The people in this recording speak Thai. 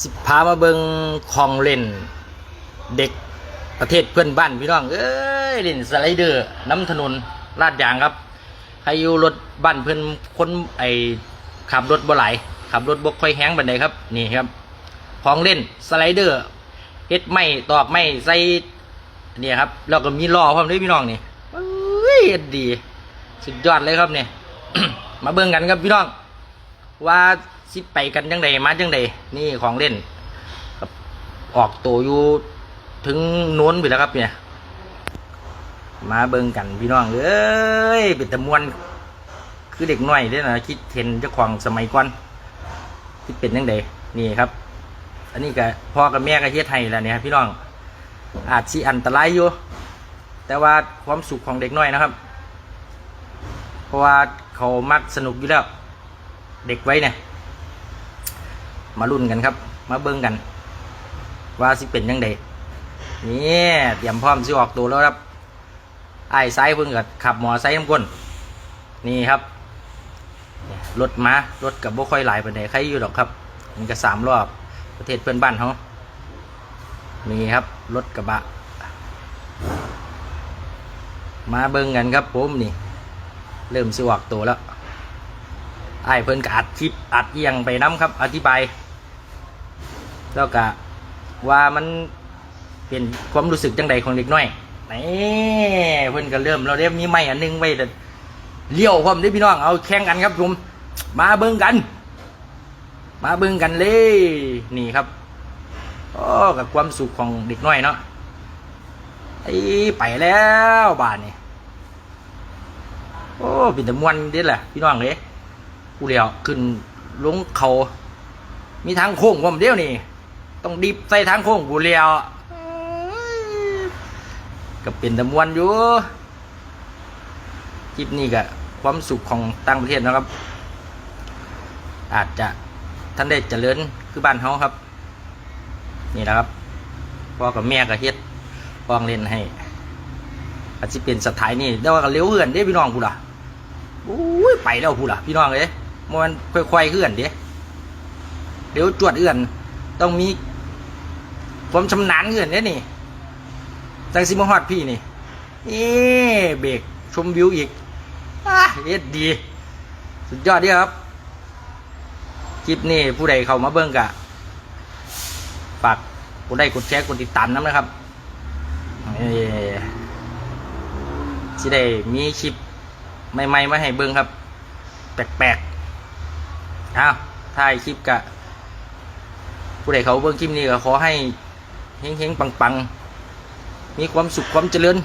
สิพามาเบิงของเล่น เด็กประเทศเพื่อนบ้านพี่น้อง เอ้ยเล่นสไลเดอร์ น้ำถนนลาดยางครับใครอยู่รถบ้านเพื่อนคนไอขับรถบ่ไหลขับรถบกค่อยแห้งบันไดครับนี่ครับของเล่นสไลเดอร์เฮ็ดไม่ตอกไม่ใส่เนี่ยครับแล้วก็มีล้อพร้อมด้วยพี่น้องนี่เอ้ยเฮ็ดดี สุดยอดเลยครับเนี่ยมาเบิ่งกันครับพี่น้องว่า สิไปกันจังใดมาจังใดนี่ของเล่นออกตัวอยู่ถึงโน้นไปแล้วครับเนี่ย มาเบิ่งกันพี่น้องเอ้ยเป็นตะมวน คือเด็กน้อยเด้อนะคิดเห็นเจ้าของสมัยก่อนคิดเป็นจังใดนี่ครับ อันนี้ก็พ่อกับแม่ก็เฮ็ดให้แล้วเนี่ยพี่น้อง อาจสิอันตรายอยู่ แต่ว่าความสุขของเด็กน้อยนะครับ เพราะว่าเขามักสนุกอยู่แล้ว เด็กไว้เนี่ย มาลุ้นกันครับ มาเบิ่งกัน ว่าสิเป็นยังไงนี่เตรียมพร้อมสิออกตัวแล้วครับไอ้ายซ้ายเพิ่งกับขับมอไซค์น้ำก้นนี่ครับรถมารถกับบ่ค่อยหลายปานใครอยู่ดอกครับ มันก็สามรอบประเทศเพื่อนบ้านเขานี่ครับรถกระบะ มาเบิ่งกันครับผมนี่ เริ่มสิออกตัวแล้ว ไอ้เพิ่นก็อัดคลิปอัดเอียงไปน้ำครับ อธิบาย แล้วก็ว่ามันเป็นความรู้สึกจังใดของเด็กน้อยนี่เพิ่นก็เริ่มเราเรียมมีไม้อันหนึงไว้แต่เลี้ยวพร้อมเด้พี่น้องเอาแข่งกันครับผมมาเบิ่งกัน มาเบิ่งกันเลยนี่ครับโอ้กับความสุขของเด็กน้อยเนาะไอ้ไปแล้วบ้านนี่โอ้เป็นแต่มวนเด็ดแหละพี่น้องเอ้ย กูเดียวขึ้นลงเขา มีทางโค้งผมเดียวนี่ ต้องดิบใส่ทางโค้งกูเลียวก็เป็นตะมวนอยู่คลิปนี้ก็ความสุขของต่างประเทศนะครับ อาจจะท่านได้เจริญคือบ้านเฮาครับ นี่แหละครับพ่อกับแม่ก็เฮ็ดฟองเล่นให้อาจจะเป็นสถานนี่แต่ว่าก็เลี้ยวเหือนเด้พี่น้องกูล่ะอุ้ยไปแล้วพูล่ะพี่น้องเอ้ย มันค่อยๆเคลื่อนเด้เดี๋ยวจวดเอื้อน ต้องมีความชำนาญเอื้อนเด้นี่จังสิมาฮอดพี่นี่เอ๊เบรกชมวิวอีกอเอ็ดดี สุดยอดเดีครับ คลิปนี้ผู้ใดเข้ามาเบิ่งกะฝากกดได้กดแชร์กดติดตามน้ำนะครับเอ้สิได้มีคลิปใหม่ๆมาให้เบิ่งครับ แปลกๆ อ้าวถ่ายคลิปกะ ผู้ใดเขาเบิ่งคลิปนี้ก็ขอให้เฮงๆปังๆ มีความสุขความเจริญ